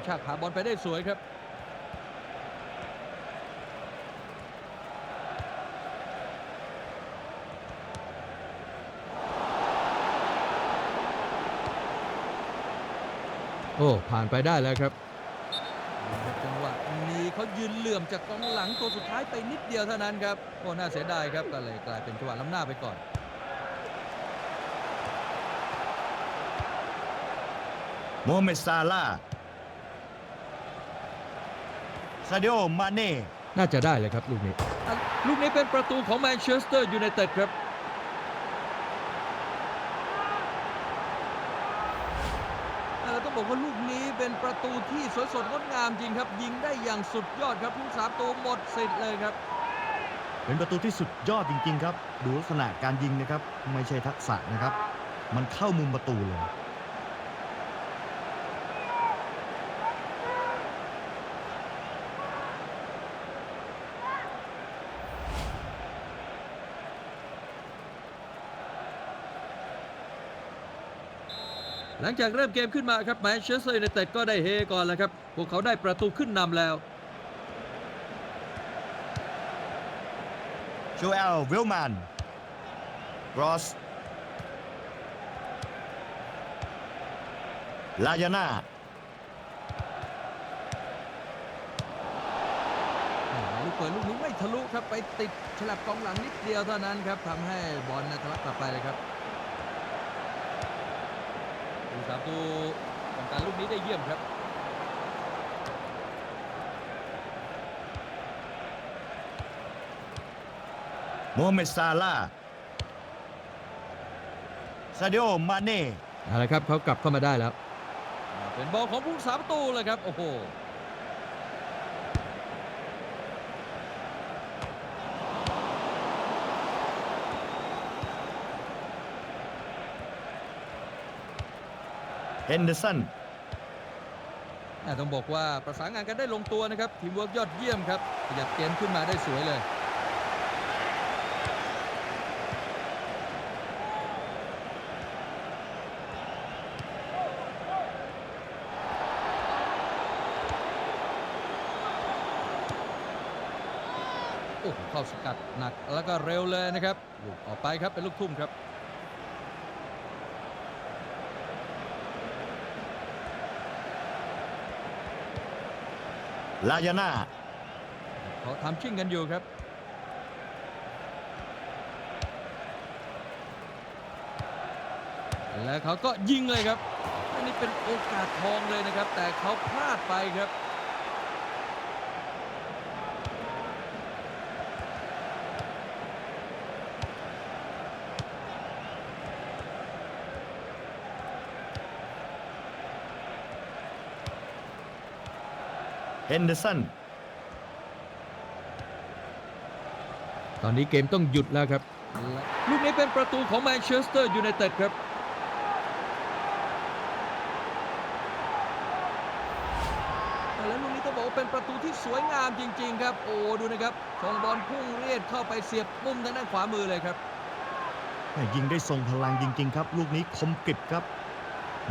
ระชากหาบอลไปได้สวยครับ โอ้ ผ่านไปได้แล้วครับจังหวะนี้เขายืนเหลื่อมจากกองหลังตัวสุดท้ายไปนิดเดียวเท่านั้นครับโอ้น่าเสียดายครับก็เลยกลายเป็นจังหวะล้ำหน้าไปก่อนโมฮัมเหม็ดซาลาห์ ซาดิโอมาเน่น่าจะได้เลยครับลูกนี้อะลูกนี้เป็นประตูของแมนเชสเตอร์ยูไนเต็ดครับเราต้องบอกว่าลูกนี้เป็นประตูที่สวยสดงดงามจริงครับ ยิงได้อย่างสุดยอดครับผู้สาประตัวหมดสิทธิ์เลยครับ เป็นประตูที่สุดยอดจริง ๆ ครับ ดูลักษณะการยิงนะครับ ไม่ใช่ทักษะนะครับ มันเข้ามุมประตูเลย หลังจากเริ่มเกมขึ้นมาครับแมนเชสเตอร์ยูไนเต็ดก็ได้เฮก่อนแล้วครับ พวกเขาได้ประตูขึ้นนำแล้วโจเอลวิลแมนรอสลายาน่าลูกเปิดลูกนี้ไม่ทะลุครับ ไปติดฉลับกองหลังนิดเดียวเท่านั้นครับทำให้บอลนะทะลักกลับไปเลยครับผู้สา ประตูของการลูกนี้ได้เยี่ยมครับ โมฮัมเหม็ดซาลาห์ซาดิโอมาเน่ เอาละครับเขากลับเข้ามาได้แล้ว เป็นบอลของผู้สาประตูเลยครับ โอ้โห เฮนเดอร์สันต้องบอกว่าประสานงานกันได้ลงตัวนะครับ ทีมเวิร์กยอดเยี่ยมครับขยับเกมขึ้นมาได้สวยเลยโอ้เข้าสกัดหนักแล้วก็เร็วเลยนะครับลูกออกไปครับเป็นลูกทุ่มครับ ลายาน่าเขาทำชิ่งกันอยู่ครับ แล้วเขาก็ยิงเลยครับอันนี้เป็นโอกาสทองเลยนะครับ แต่เขาพลาดไปครับ เฮนเดอร์สันตอนนี้เกมต้องหยุดแล้วครับ ลูกนี้เป็นประตูของแมนเชสเตอร์ยูไนเต็ดครับ แล้วลูกนี้ต้องบอกว่าเป็นประตูที่สวยงามจริง ๆ ครับ โอ้ ดูนะครับส่งบอลพุ่งเรียดเข้าไปเสียบมุมทางด้านขวามือเลยครับยิงได้ทรงพลังจริง ๆ ครับ ลูกนี้คมกริบครับ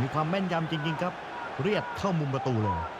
มีความแม่นยำจริง ๆ ครับ เรียดเข้ามุมประตูเลย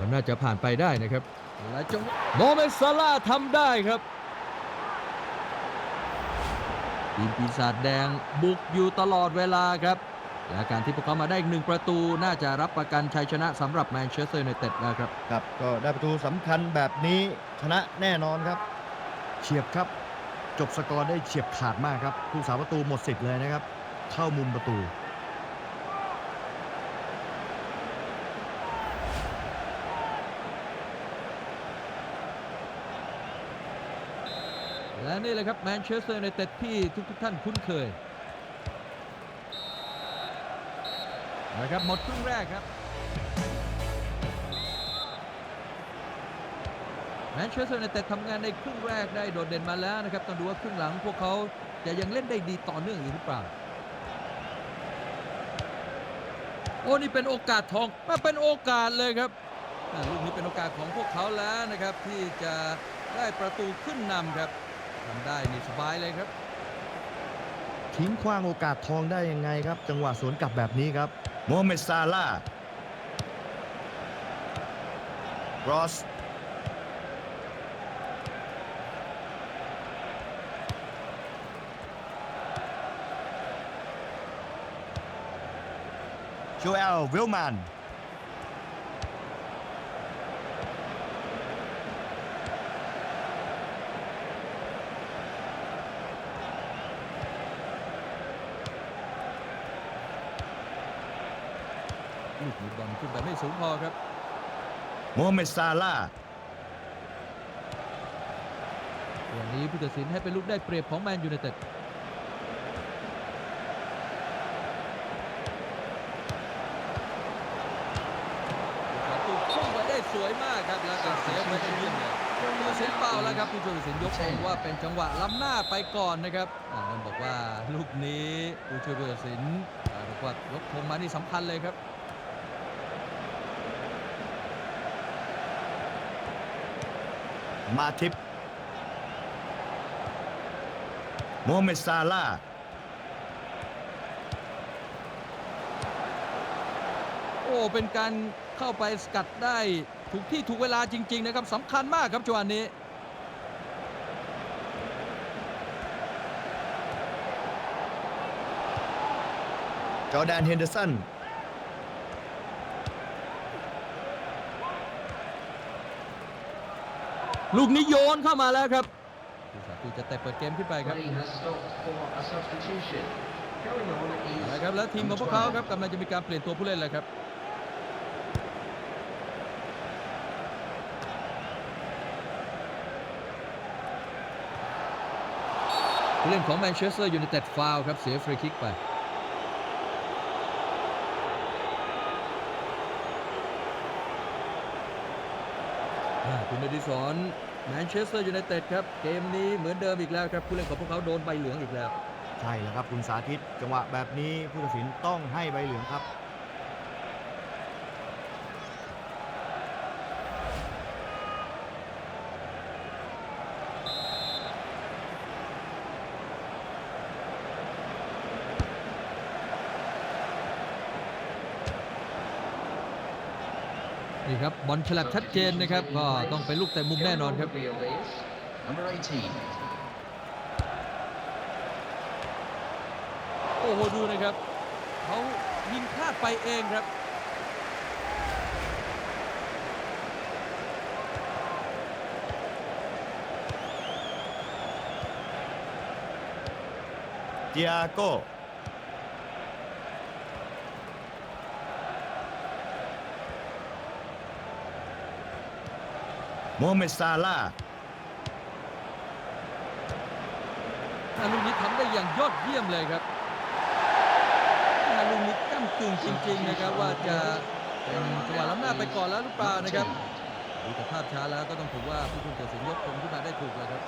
น่าลูกนี้เขาทำได้เยี่ยมครับคาดว่าจะทด2นาทีครับซาดิโอมาเน่ฟิมิโนเขาน่าจะผ่านไปได้นะครับและจังหวะโมเมนต์ซาลาห์ทำได้ครับทีมปีศาจแดงบุกอยู่ตลอดเวลาครับ และการที่พวกเขามาได้อีกหนึ่งประตูน่าจะรับประกันชัยชนะสำหรับแมนเชสเตอร์ยูไนเต็ดแล้วครับครับ ก็ได้ประตูสำคัญแบบนี้ชนะแน่นอนครับ เฉียบครับ จบสกอร์ได้เฉียบขาดมากครับผู้สาประตูหมดสิทธิ์เลยนะครับ เข้ามุมประตู และนี่แหละครับแมนเชสเตอร์ในเต็ดที่ทุกท่านคุ้นเคยนะครับหมดครึ่งแรกครับแมนเชสเตอร์ในเต็ดทำงานในครึ่งแรกได้โดดเด่นมาแล้วนะครับต้องดูว่าครึ่งหลังพวกเขาจะยังเล่นได้ดีต่อเนื่องอีกหรือเปล่าโอ้นี่เป็นโอกาสทองมาเป็นโอกาสเลยครับลูกนี้เป็นโอกาสของพวกเขาแล้วนะครับที่จะได้ประตูขึ้นนำครับ ทำได้นี่สบายเลยครับ ทิ้งขว้างโอกาสทองได้ยังไงครับ จังหวะสวนกลับแบบนี้ครับโมฮัมเหม็ดซาลาห์รอสโจเอลวิลแมน ลูกนี้บอลขึ้นไปไม่สูงพอครับโมฮัมเหม็ดซาลาห์อย่างนี้ผู้ตัดสินให้เป็นลูกได้เปรียบของแมนยูไนเต็ดประตูพุ่งมาได้สวยมากครับแล้วก็เซฟไว้ได้เยี่ยมเลยผู้ตัดสินเปล่าแล้วครับผู้ช่วยตัดสินยกธงว่าเป็นจังหวะล้ำหน้าไปก่อนนะครับอ่าต้องบอกว่าลูกนี้ผู้ช่วยผู้ตัดสินอ่าเรียกว่ายกธงมานี่สำคัญเลยครับ มาทิปโมฮัมเหม็ดซาลาห์โอ้เป็นการเข้าไปสกัดได้ถูกที่ถูกเวลาจริง ๆ นะครับสำคัญมากครับจังหวะนี้จอร์แดนเฮนเดอร์สัน ลูกนี้โยนเข้ามาแล้วครับผู้สาตูจะแต่เปิดเกมขึ้นไปครับ Play has stopped for a substitution. Going on is นะครับแล้วทีมของพวกเขาครับกำลังจะมีการเปลี่ยนตัวผู้เล่นแล้วครับผู้เล่นของแมนเชสเตอร์ยูไนเต็ดฟาวล์ครับเสียฟรีคิกไป คุณอดิศรแมนเชสเตอร์ยูไนเต็ดครับ เกมนี้เหมือนเดิมอีกแล้วครับผู้เล่นของพวกเขาโดนใบเหลืองอีกแล้ว ใช่แล้วครับคุณสาธิต จังหวะแบบนี้ผู้ตัดสินต้องให้ใบเหลืองครับ นี่ครับบอลฉลับชัดเจนนะครับ ก็ต้องเป็นลูกแต่มุมแน่นอนครับ Reveal is number 18. โอ้โหดูนะครับเขายิงพลาดไปเองครับเจียโก โมฮัมเหม็ดซาลาห์อาลูกนี้ทำได้อย่างยอดเยี่ยมเลยครับอาลูกนี้ก้ากึ่งจริง ๆ นะครับ ว่าจะเป็นจังหวะล้ำหน้าไปก่อนแล้วหรือเปล่านะครับดูจากภาพช้าแล้วก็ต้องถือว่าผู้คุมตัดสินยกธงขึ้นมาได้ถูกแล้วครับ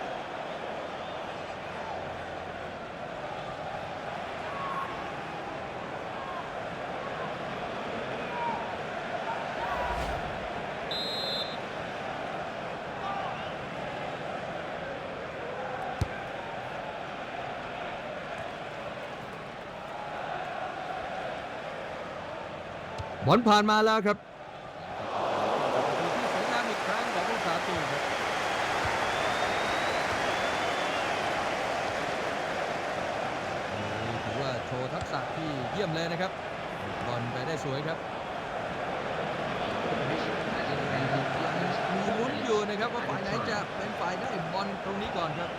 บอลผ่านมาแล้วครับที่สวยงามอีกครั้งของผู้สาตูครับนี่ถือว่าโชว์ทักษะที่เยี่ยมเลยนะครับ บอลไปได้สวยครับ As independent players มีลุ้นอยู่นะครับว่าฝ่ายไหนจะเป็นฝ่ายได้บอลตรงนี้ก่อนครับ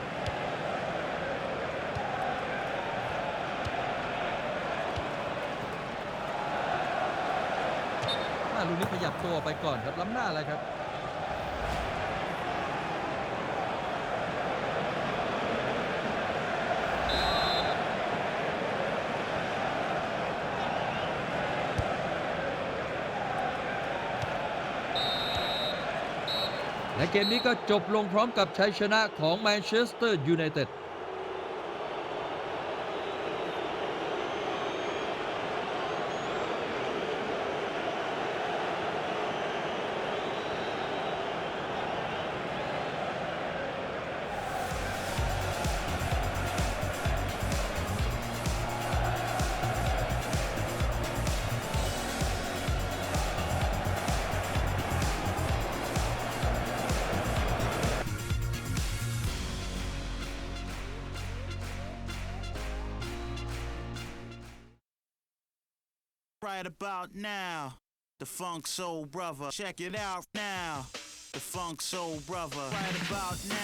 ลูกนี้ขยับตัวไปก่อนครับล้ำหน้าอะไรครับและเกมนี้ก็จบลงพร้อมกับชัยชนะของแมนเชสเตอร์ยูไนเต็ด right about now. The Funk Soul Brother, check it out now. The Funk Soul Brother, right about now.